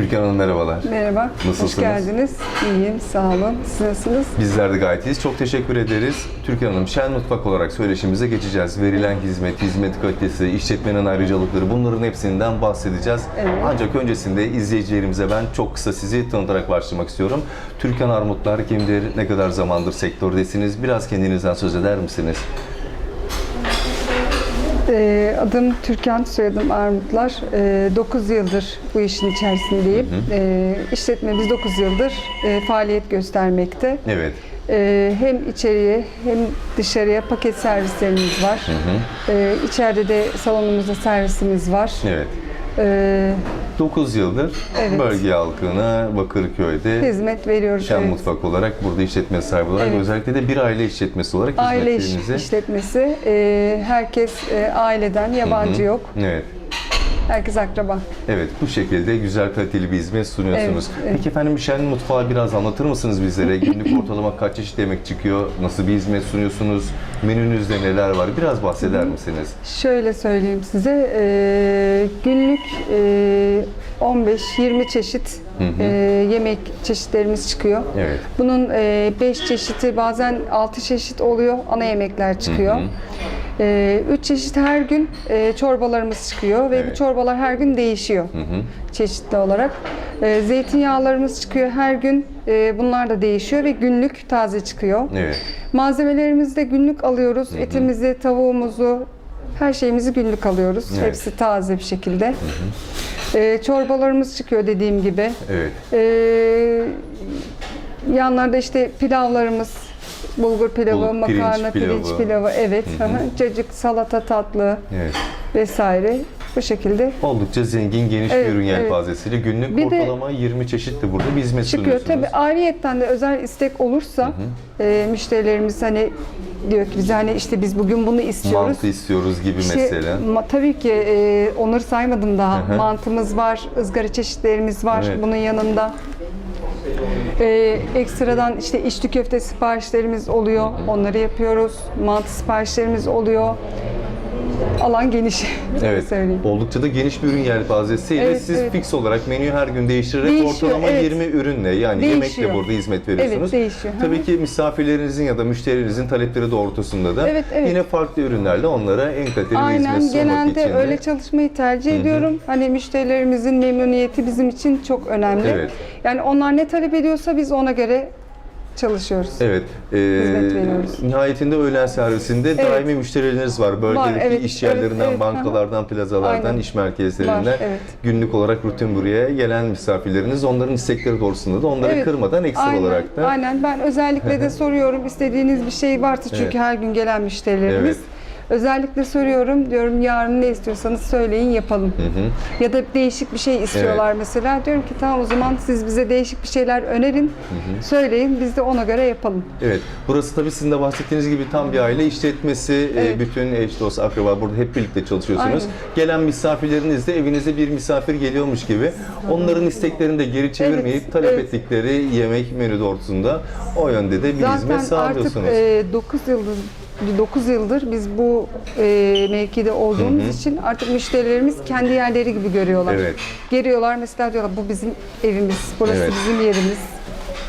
Türkan Hanım merhabalar. Merhaba, Nasılsınız? hoş geldiniz. İyiyim, sağ olun. Siz nasılsınız? Bizler de gayet iyiyiz. Çok teşekkür ederiz. Türkan Hanım, Şen Mutfak olarak söyleşimize geçeceğiz. Verilen hizmet, hizmet kalitesi, işletmenin ayrıcalıkları bunların hepsinden bahsedeceğiz. Evet. Ancak öncesinde izleyicilerimize ben çok kısa sizi tanıtarak başlamak istiyorum. Türkan Armutlar kimdir, ne kadar zamandır sektördesiniz? Biraz kendinizden söz eder misiniz? Ee, adım Türkan, soyadım Armutlar. 9 yıldır bu işin içerisindeyim. Ee, işletmemiz 9 yıldır e, faaliyet göstermekte. Evet. Ee, hem içeriye hem dışarıya paket servislerimiz var. Ee, içeride de salonumuzda servisimiz var. Evet. Ee, 9 yıldır Evet. bölge halkına Bakırköy'de hizmet veriyoruz. Şen evet. Mutfak olarak burada işletme sahibi olarak Evet. özellikle de bir aile işletmesi olarak Aile iş- hizmetlerinizi işletmesi. Ee, herkes e, aileden, yabancı yok. Evet. Herkes akraba. Evet, bu şekilde güzel kaliteli bir hizmet sunuyorsunuz. Evet, evet. Peki efendim Şen Mutfağı biraz anlatır mısınız bizlere? Günlük ortalama kaç çeşit yemek çıkıyor? Nasıl bir hizmet sunuyorsunuz? Menünüzde neler var? Biraz bahseder misiniz? Şöyle söyleyeyim size, e, günlük e, 15-20 çeşit e, yemek çeşitlerimiz çıkıyor. Evet. Bunun 5 çeşidi bazen 6 çeşit oluyor, ana yemekler çıkıyor. 3 çeşit her gün e, çorbalarımız çıkıyor ve Evet. bu çorbalar her gün değişiyor çeşitli olarak. E, zeytinyağlarımız çıkıyor her gün, e, bunlar da değişiyor ve günlük taze çıkıyor. Evet. Malzemelerimizi de günlük alıyoruz. Etimizi, tavuğumuzu, her şeyimizi günlük alıyoruz. Evet. Hepsi taze bir şekilde. Ee, çorbalarımız çıkıyor dediğim gibi. Evet. Ee, yanlarda işte pilavlarımız, bulgur pilavı, Bul- pirinç makarna, pirinç pilavı. pilavı, evet. Cacık, salata, tatlı Evet. vesaire. Bu şekilde Oldukça zengin, geniş Evet, bir ürün evet. yelpazesiyle günlük Bir de- ortalama 20 çeşit de burada bir hizmet çıkıyor. sunuyorsunuz. Tabii ayrıyetten de özel istek olursa e, müşterilerimiz hani diyor ki biz hani işte biz bugün bunu istiyoruz. Mantı istiyoruz gibi İşte, mesela. ma- tabii ki e, onları saymadım daha. Hı hı. Mantımız var, ızgara çeşitlerimiz var Evet. bunun yanında. E, ekstradan işte içli köfte siparişlerimiz oluyor. Onları yapıyoruz. Mantı siparişlerimiz oluyor. Alan geniş. Evet. söyleyeyim. Oldukça da geniş bir ürün yelpazesiyle Evet, siz evet. fix olarak menüyü her gün değiştirerek Değişiyor, ortalama evet. 20 ürünle yani yemekle Değişiyor. burada hizmet veriyorsunuz. Evet, değişiyor. Tabii ki misafirlerinizin ya da müşterilerinizin talepleri doğrultusunda da Evet, evet. yine farklı ürünlerle onlara en kaliteli hizmet Aynen sunmak genelde için de- öyle çalışmayı tercih ediyorum. Hani müşterilerimizin memnuniyeti bizim için çok önemli. Evet. Yani onlar ne talep ediyorsa biz ona göre çalışıyoruz. Evet. e, Hizmet veriyoruz. nihayetinde öğlen servisinde Evet. daimi müşterileriniz var. Bölgedeki evet, iş evet, yerlerinden, evet, bankalardan, plazalardan, Aynen. iş merkezlerinden Var, evet. günlük olarak rutin buraya gelen misafirleriniz onların istekleri doğrultusunda da onları Evet. kırmadan ekstra aynen, olarak da Aynen ben özellikle de soruyorum istediğiniz bir şey varsa çünkü Evet. her gün gelen müşterilerimiz. Evet. Özellikle soruyorum diyorum yarın ne istiyorsanız söyleyin yapalım. Ya da değişik bir şey istiyorlar mesela. Diyorum ki tamam o zaman siz bize değişik bir şeyler önerin. Söyleyin biz de ona göre yapalım. Evet. Burası tabii sizin de bahsettiğiniz gibi tam bir aile işletmesi. e, Evet. Bütün eş, dost, akraba burada hep birlikte çalışıyorsunuz. Aynen. Gelen misafirleriniz de evinize bir misafir geliyormuş gibi onların isteklerini de geri çevirmeyip Evet, talep evet. ettikleri yemek menü doğrultusunda o yönde de bir hizmet Zaten artık sağlıyorsunuz. 9 yıldır 9 yıldır biz bu e, mevkide olduğumuz için artık müşterilerimiz kendi yerleri gibi görüyorlar. Evet. Geliyorlar mesela diyorlar bu bizim evimiz, burası Evet. bizim yerimiz.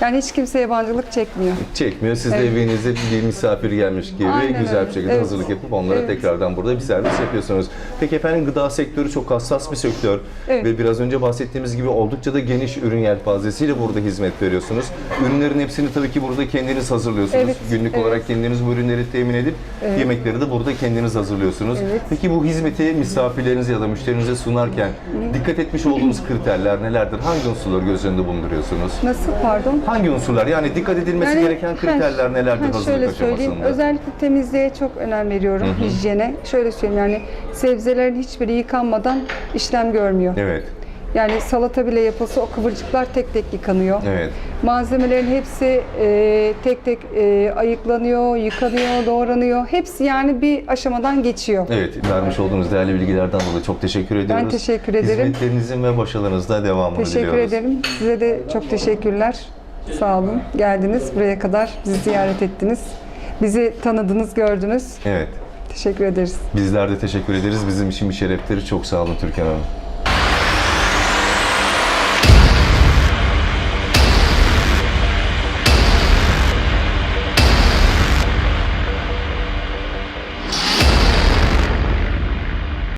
Yani hiç kimse yabancılık çekmiyor. Çekmiyor. Siz de Evet. evinize bir misafir gelmiş gibi Aynen güzel öyle. bir şekilde Evet. hazırlık yapıp onlara Evet. tekrardan burada bir servis yapıyorsunuz. Peki efendim gıda sektörü çok hassas bir sektör Evet. ve biraz önce bahsettiğimiz gibi oldukça da geniş ürün yelpazesiyle burada hizmet veriyorsunuz. Ürünlerin hepsini tabii ki burada kendiniz hazırlıyorsunuz. Evet, Günlük evet. olarak kendiniz bu ürünleri temin edip yemekleri de burada kendiniz hazırlıyorsunuz. Evet. Peki bu hizmeti misafirlerinize ya da müşterinize sunarken dikkat etmiş olduğunuz kriterler nelerdir? Hangi unsurları göz önünde bulunduruyorsunuz? Nasıl pardon? Hangi unsurlar? Yani dikkat edilmesi Yani- gereken kriterler Ha, nelerdir ha, hazırlık Şöyle aşamasında? söyleyeyim, özellikle temizliğe çok önem veriyorum, hijyene. Şöyle söyleyeyim yani sebzelerin hiçbiri yıkanmadan işlem görmüyor. Evet, Yani salata bile yapılsa o kıvırcıklar tek tek yıkanıyor. evet. Malzemelerin hepsi e, tek tek e, ayıklanıyor, yıkanıyor, doğranıyor. Hepsi yani bir aşamadan geçiyor. Evet, vermiş olduğunuz değerli bilgilerden dolayı çok teşekkür ediyoruz. Ben teşekkür ederim. Hizmetlerinizin ve başarılarınızda devamını Teşekkür diliyoruz. ederim. Size de çok teşekkürler. Sağ olun. Geldiniz buraya kadar bizi ziyaret ettiniz. Bizi tanıdınız, gördünüz. Evet, Teşekkür ederiz. bizler de teşekkür ederiz. Bizim için bir şereftir. Çok sağ olun Türkan Hanım.